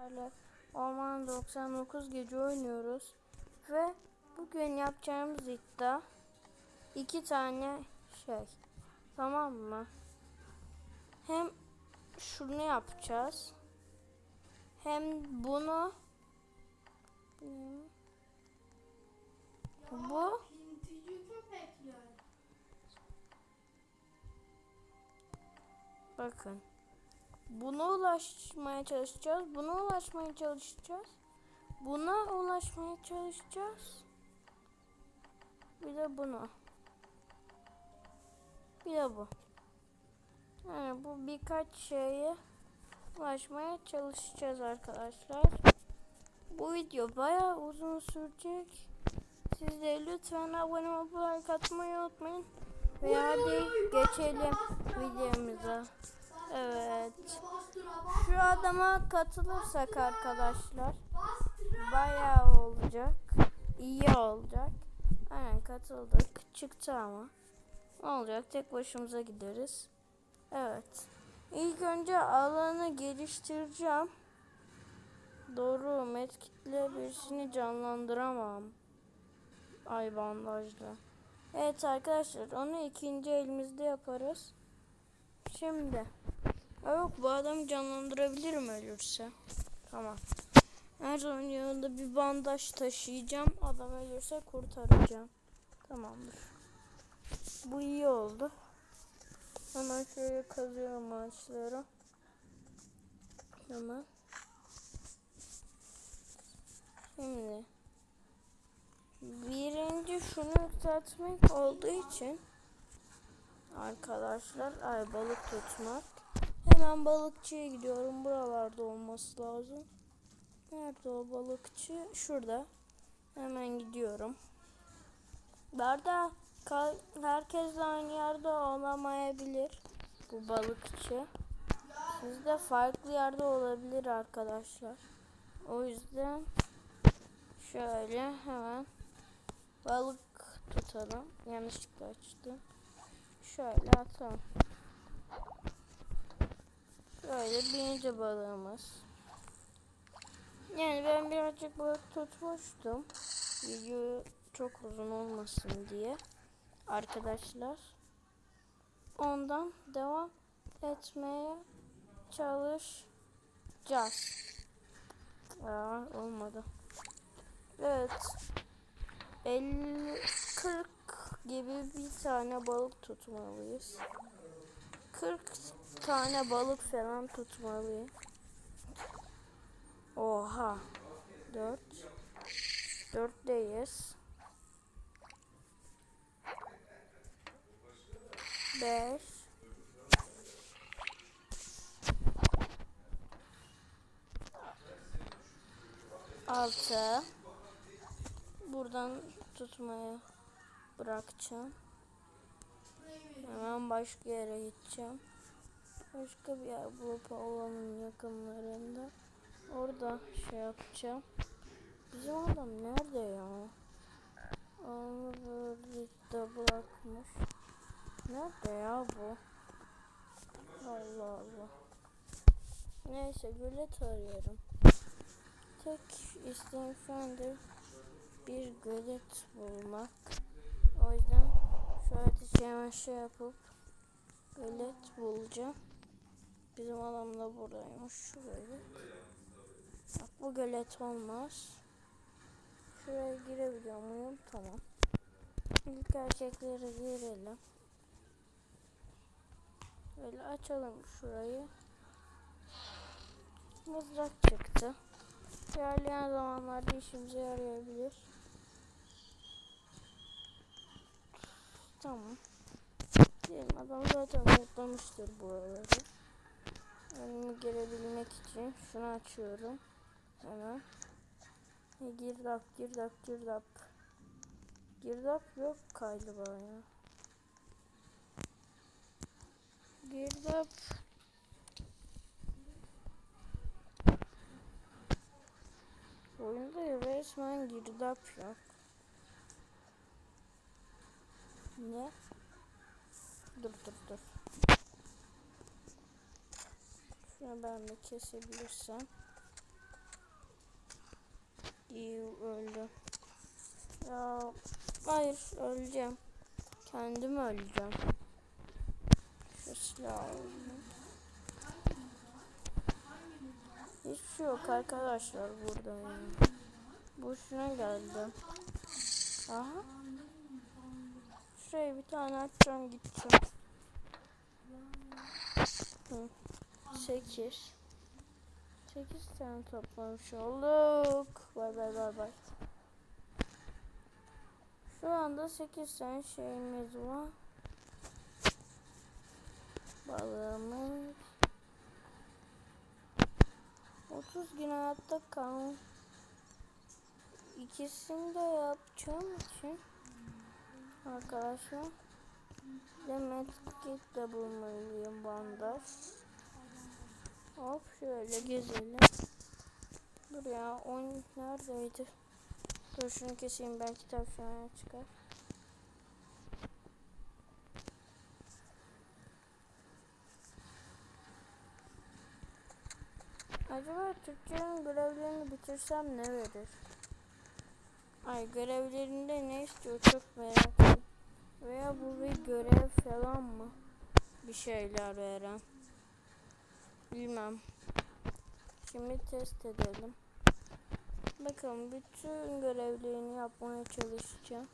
Böyle Orman 99 gece oynuyoruz. Ve bugün yapacağımız iddia iki tane şey. Tamam mı? Hem şunu yapacağız. Hem bunu bu Pintici köpekler. bakın. Buna ulaşmaya çalışacağız. Buna ulaşmaya çalışacağız. Buna ulaşmaya çalışacağız. Bir de buna. Bir de bu. Yani bu birkaç şeye ulaşmaya çalışacağız arkadaşlar. Bu video bayağı uzun sürecek. Siz de lütfen abone olup like atmayı unutmayın. Ve hadi geçelim videomuza. Evet. Şu adama katılırsak arkadaşlar bayağı olacak. İyi olacak. Aynen katıldık. Çıktı ama. Ne olacak? Tek başımıza gideriz. Evet. İlk önce alanı geliştireceğim. Doğru. Medkitle birisini canlandıramam. Ay bandajla. Evet arkadaşlar onu ikinci elimizde yaparız. Şimdi. Aa, Yok bu adamı canlandırabilirim ölürse. Tamam. Her zaman yanında bir bandaj taşıyacağım. Adam ölürse kurtaracağım. Tamamdır. Bu iyi oldu. Hemen şöyle kazıyorum ağaçları. Hemen. Şimdi. Birinci şunu yükseltmek olduğu için arkadaşlar ay balık tutmak. Hemen balıkçıya gidiyorum. Buralarda olması lazım. Nerede o balıkçı? Şurada. Hemen gidiyorum. Barda herkes de aynı yerde olamayabilir. Bu balıkçı. Sizde farklı yerde olabilir arkadaşlar. O yüzden şöyle hemen balık tutalım. Yanlışlıkla açtım. Şöyle atalım. Böyle birinci balığımız. Yani ben birazcık balık tutmuştum. Video çok uzun olmasın diye. Arkadaşlar. Ondan devam etmeye çalışacağız. Aa, olmadı. Evet. 50 40 gibi bir tane balık tutmalıyız. 40 tane balık falan tutmalıyım. Oha. 4 4'teyiz. 5 6 Buradan tutmaya bırakacağım. Hemen başka yere gideceğim. Başka bir yer bulup alanın yakınlarında. Orada şey yapacağım. Bizim adam nerede ya? Onu böyle bırakmış. Nerede ya bu? Allah Allah. Neyse gölet arıyorum. Tek isteğim şu anda bir gölet bulmak. O yüzden ateşi hemen şey yapıp gölet bulacağım. Bizim adam da buradaymış. Gölet. Bak bu gölet olmaz. Şuraya girebiliyor muyum? Tamam. İlk erkeklere girelim. Böyle açalım şurayı. Mızrak çıktı. İlerleyen zamanlarda işimize yarayabilir. Tamam. Diyelim adam zaten toplamıştır buraları. Önümü girebilmek için şunu açıyorum. Hemen. E, girdap, girdap, girdap. Girdap yok galiba ya. Girdap. Oyunda resmen girdap yok. Ne? Dur dur dur. Şunu ben de kesebilirsem. İyi öldü. Ya hayır öleceğim. Kendim öleceğim. Şu silahı. Hiçbir şey yok arkadaşlar burada ya. Boşuna geldi. Aha. Şuraya bir tane açacağım gideceğim. Hı. Sekiz. Sekiz tane toplamış olduk. Bay bay bay bay. Şu anda sekiz tane şeyimiz var. Balığımız. 30 gün hayatta kal. İkisini de yapacağım için arkadaşlar Demet git de bulmalıyım bandaj. Hop şöyle gezelim. Dur ya 10 neredeydi? Dur şunu keseyim belki tavşana çıkar. Acaba Türkçenin görevlerini bitirsem ne verir? Ay görevlerinde ne istiyor çok merak. Veya bu bir görev falan mı? Bir şeyler veren. Bilmem. Şimdi test edelim. Bakalım bütün görevlerini yapmaya çalışacağım.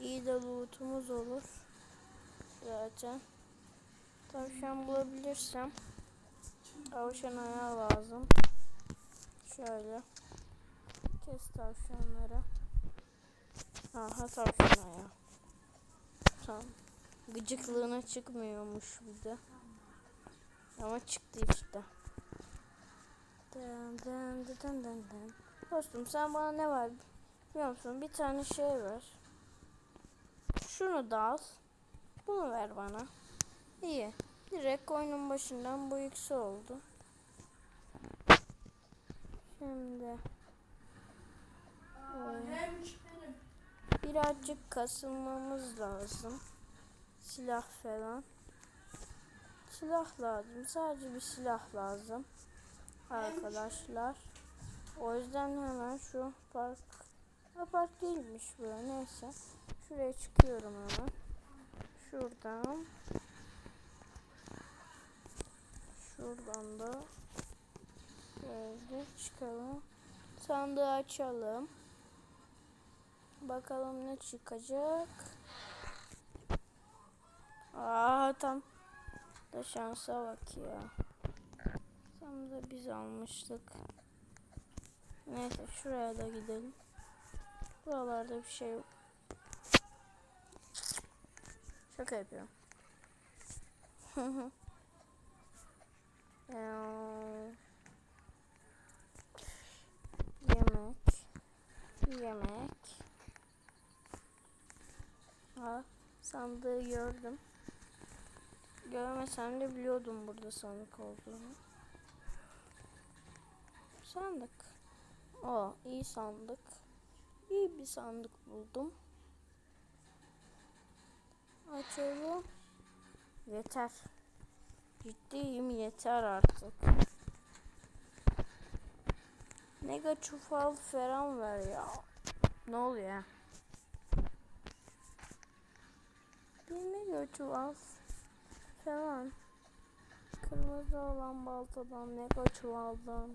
İyi de lootumuz olur. Zaten. Tavşan bulabilirsem. Tavşan ayağı lazım. Şöyle. Kes tavşanları. Aha tavşan ayağı. Tamam. Gıcıklığına çıkmıyormuş bir de. Ama çıktı işte. Dın dın dın dın dın. Dostum sen bana ne ver biliyor musun? Bir tane şey ver. Şunu da al. Bunu ver bana. İyi. Direkt oyunun başından bu ikisi oldu. Şimdi Hemşerim. Birazcık kasılmamız lazım. Silah falan. Silah lazım. Sadece bir silah lazım. Arkadaşlar. O yüzden hemen şu park Ha, park değilmiş bu. Neyse. Şuraya çıkıyorum hemen. Şuradan. Şuradan da böyle çıkalım. Sandığı açalım. Bakalım ne çıkacak. Aa tam da şansa bak ya. Tam da biz almıştık. Neyse şuraya da gidelim. Buralarda bir şey yok. Şaka yapıyorum. Yemek. Yemek. Ha, sandığı gördüm. Görmesem de biliyordum burada sandık olduğunu. Sandık. O iyi sandık. İyi bir sandık buldum. Açalım. Yeter. Ciddiyim yeter artık. Mega çufal falan ver ya. Ne oluyor mega çuval falan. Kırmızı olan baltadan, mega çuvaldan,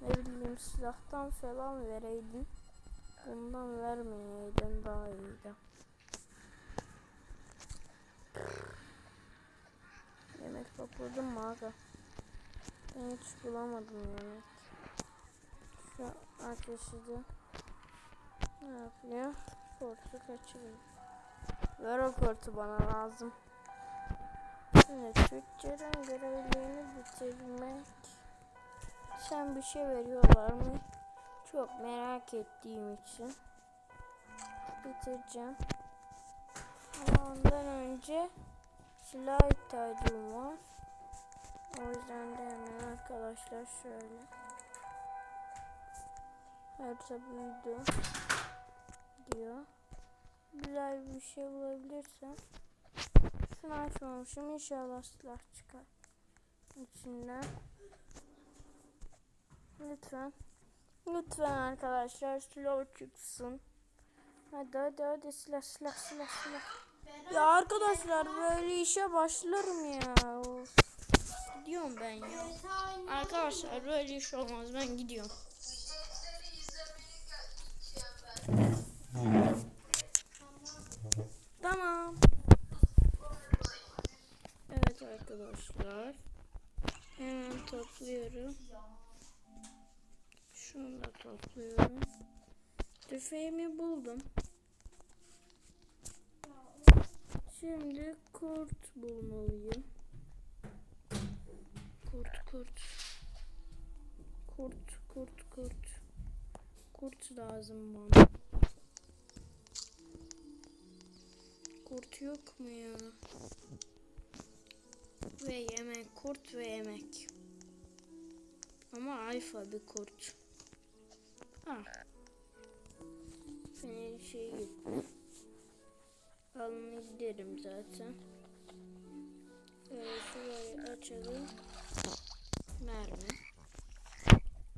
ne bileyim silahtan falan vereydin. Bundan vermeyeydin daha iyiydi. Yemek topladım mı? Ben hiç bulamadım yemek. Şu ateşi de ne yapıyor? Portu kaçırıyor. Ver o portu bana lazım. Şimdi Türkçeden görevlerini bitirmek. Sen bir şey veriyorlar mı? Çok merak ettiğim için bitireceğim. Ama ondan önce silah ihtiyacım var. O yüzden de hemen arkadaşlar şöyle. Harita büyüdü diyor. Güzel bir şey bulabilirsem. Şunu açmamışım. İnşallah silah çıkar. İçinden. Lütfen. Lütfen arkadaşlar slow çıksın. Hadi hadi hadi silah silah silah silah. Ya arkadaşlar böyle işe başlarım ya. Of. Gidiyorum ben ya. Arkadaşlar böyle iş olmaz ben gidiyorum. Tamam. Evet arkadaşlar. Hemen topluyorum. Şunu da topluyorum. Tüfeğimi buldum. Şimdi kurt bulmalıyım. Kurt kurt. Kurt kurt kurt. Kurt lazım bana. Kurt yok mu ya? Ve yemek, kurt ve yemek. Ama alfa bir kurt. Ha. Benim şey gitti. Almayı giderim zaten. Şöyle şurayı açalım. Mermi.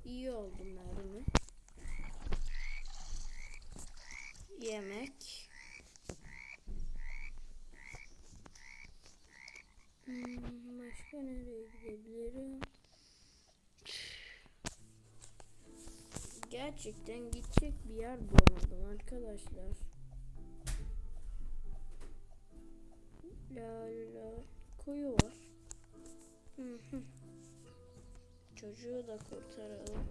İyi oldu mermi. Yemek. Hmm, başka nereye gidebilirim? Gerçekten gidecek bir yer bulamadım arkadaşlar. La la kuyu var. Çocuğu da kurtaralım.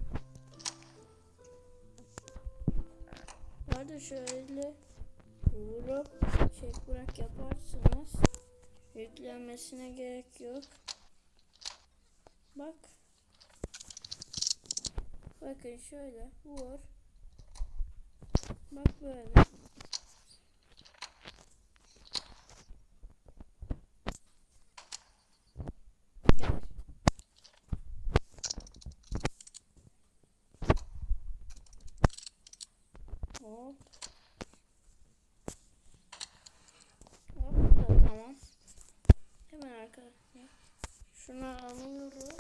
Hadi şöyle vurup çek bırak yaparsınız. Yüklenmesine gerek yok. Bak. Bakın şöyle vur. Bak böyle. Gel. Hop. Hop bu da tamam. Hemen arkadaşlar. Şunu alıyoruz.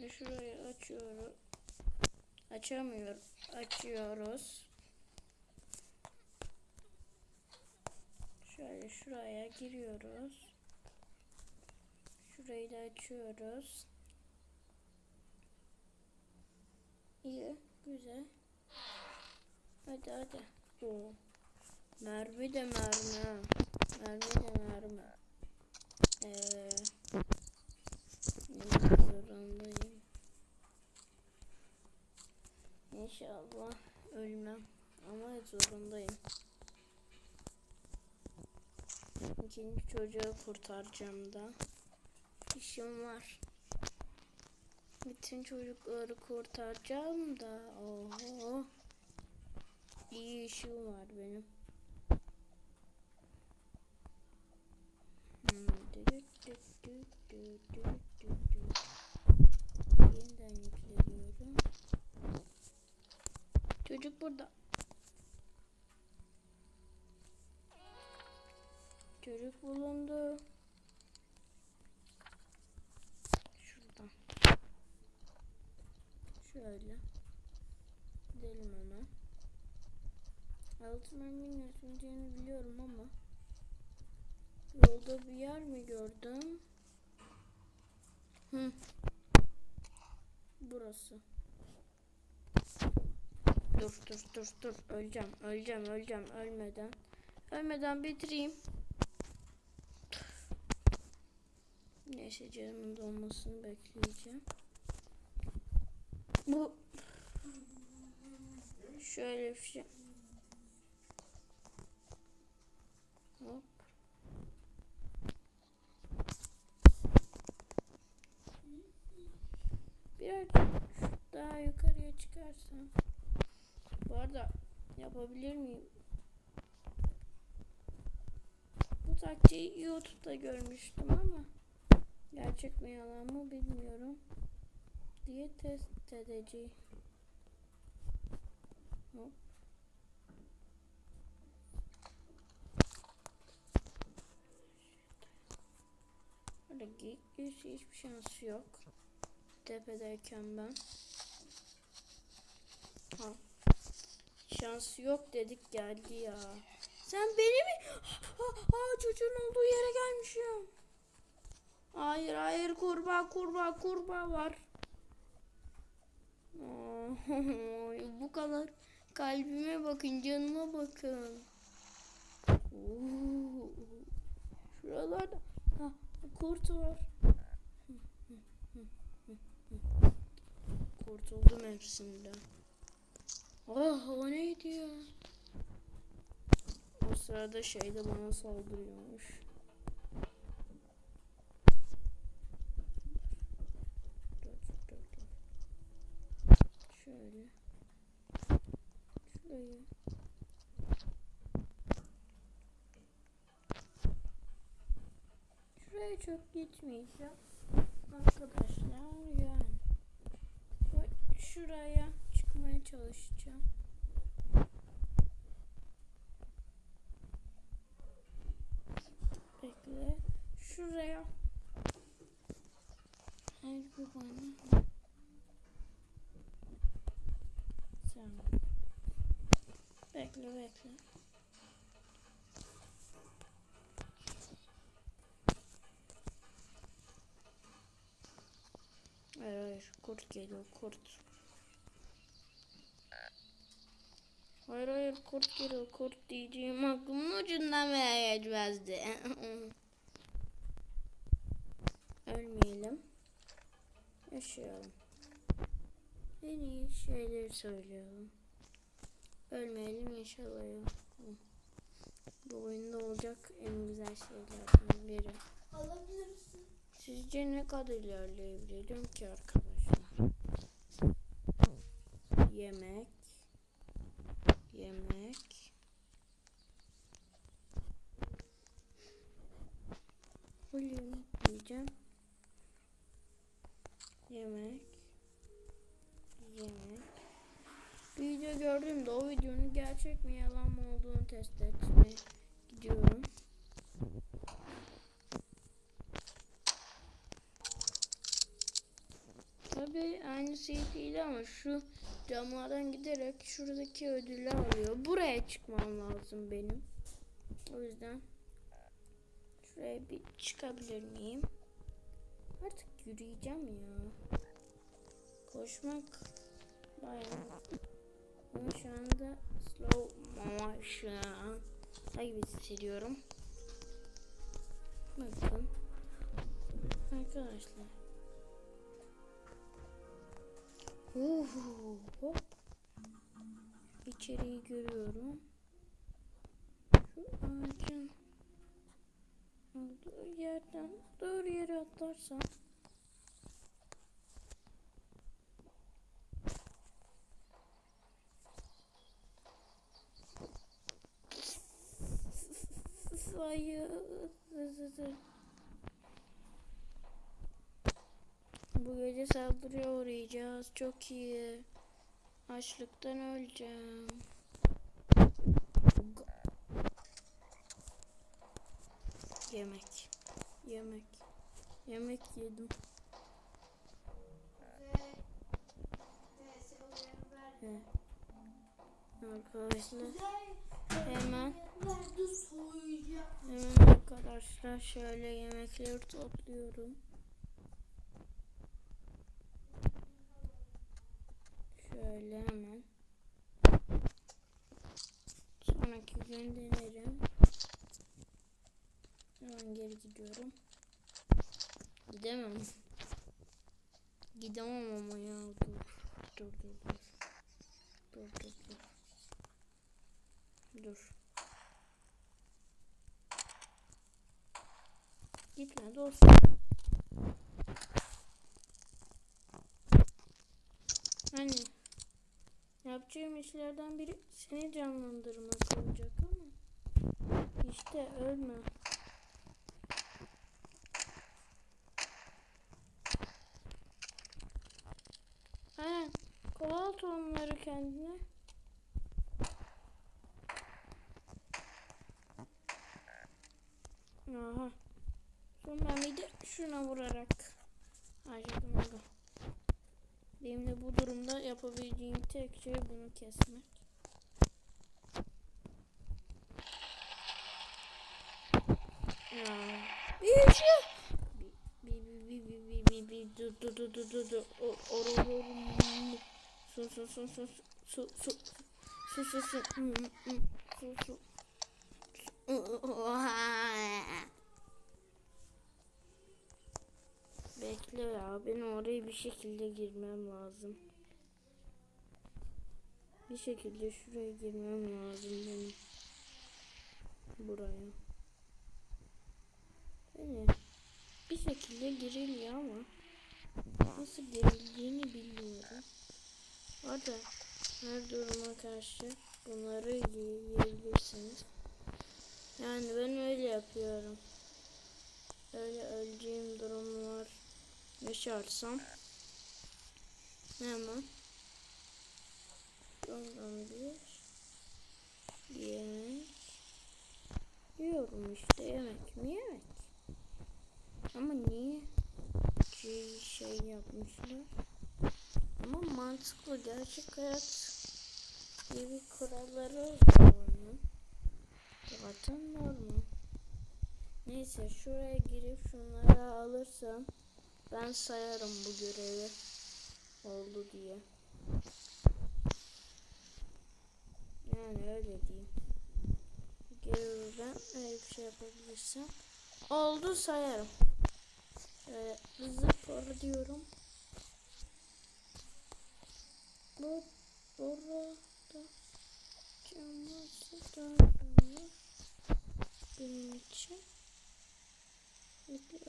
Ve şurayı açıyoruz. Açamıyorum. Açıyoruz. Şöyle şuraya giriyoruz. Şurayı da açıyoruz. İyi, güzel. Hadi hadi. Oo. Mermi de mermi. Mermi de mermi. Ee, zorundayım. İnşallah ölmem. Ama zorundayım. İkinci çocuğu kurtaracağım da. İşim var. Bütün çocukları kurtaracağım da. Oho. İyi işim var benim. Hmm, düdüt Çocuk burada. Çocuk bulundu. Şuradan. Şöyle. Gidelim hemen. Altın merminin yetmeyeceğini biliyorum ama yolda bir yer mi gördüm? Hı. Burası. Dur dur dur dur öleceğim öleceğim öleceğim ölmeden. Ölmeden bitireyim. Neyse canımın dolmasını bekleyeceğim. Bu şöyle bir şey. Hop. Birazcık daha yukarıya çıkarsam. Bu arada yapabilir miyim? Bu taktiği YouTube'da görmüştüm ama gerçek mi yalan mı bilmiyorum diye test edeceğim. Hop. Burada geyik yüzü hiçbir şansı yok. Tepedeyken ben. Şansı yok dedik geldi ya. Sen beni mi? Aa, çocuğun olduğu yere gelmişim. Hayır hayır kurbağa kurbağa kurbağa var. Bu kadar kalbime bakın canıma bakın. Şuralarda ha, kurt var. Kurtuldum hepsinden. Oh o neydi ya? O sırada şey de bana saldırıyormuş. Şöyle. Şuraya. Şuraya çok gitmeyeceğim. Arkadaşlar yani. Şuraya çıkmaya çalışacağım. Bekle. Şuraya. Hayır bu bana. Sen. Bekle bekle. Hayır hayır kurt geliyor kurt. Hayır hayır kurt geliyor kurt diyeceğim aklımın ucundan bile geçmezdi. Ölmeyelim. Yaşayalım. En iyi şeyleri söyleyelim. Ölmeyelim yaşayalım. Bu oyunda olacak en güzel şeylerden biri. Alabilirsin. Sizce ne kadar ilerleyebilirim ki arkadaşlar? Yemek. Yemek. Huyum diyeceğim. Yemek. Yemek. Bir video gördüğümde o videonun gerçek mi yalan mı olduğunu test etmeye gidiyorum. Tabii aynısı değil ama şu camlardan giderek şuradaki ödülü alıyor. Buraya çıkmam lazım benim. O yüzden şuraya bir çıkabilir miyim? Artık yürüyeceğim ya. Koşmak bayağı. Ama şu anda slow motion gibi hissediyorum. Bakın. Arkadaşlar. Uhu, hop. İçeriği görüyorum. Şu ağacın olduğu yerden doğru yere atlarsam Hayır. Bu gece saldırıya uğrayacağız. Çok iyi. Açlıktan öleceğim. Yemek. Yemek. Yemek yedim. Arkadaşlar hemen hemen arkadaşlar şöyle yemekleri topluyorum. Şöyle hemen. Sonraki gün denerim. Hemen geri gidiyorum. Gidemem. Gidemem ama ya dur. Dur dur dur. Dur dur dur. Dur. Gitme dostum. Hani yapacağım işlerden biri seni canlandırmak olacak ama işte ölme. Aynen. Kovala tohumları kendine. Aha. Sonra bir de şuna vurarak harcadım. Benim de bu durumda yapabileceğim tek şey bunu kesmek. Ya. Bir şey. Bir bir bir bir bir bir du du du du du du orulurum. Su su su su su su su su su hmm, hmm, hmm. su su su Bekle ya benim oraya bir şekilde girmem lazım. Bir şekilde şuraya girmem lazım benim. Buraya. Böyle bir şekilde giriliyor ama nasıl girildiğini bilmiyorum. Orada her duruma karşı bunları yiyebilirsiniz. Yani ben öyle yapıyorum. Öyle öleceğim yaşarsam hemen ondan bir yemek yiyorum işte yemek mi yemek. Ama niye ki şey yapmışlar? Ama mantıklı gerçek hayat gibi kuralları var onun. Zaten normal. Neyse şuraya girip şunları alırsam ben sayarım bu görevi oldu diye. Yani öyle diyeyim. Görevi ben öyle bir şey yapabilirsem oldu sayarım. Şöyle zıplar diyorum. Bu burada çamaşır da benim için. Peki,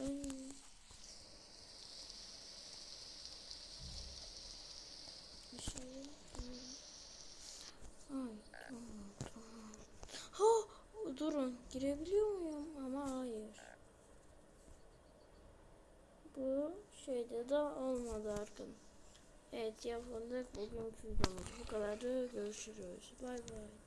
ay. Ha durun girebiliyor muyum ama hayır. Bu şeyde de olmadı arkadaşlar. Evet yapıldık. Bugünkü videomuz bu kadardı. Görüşürüz. Bay bay.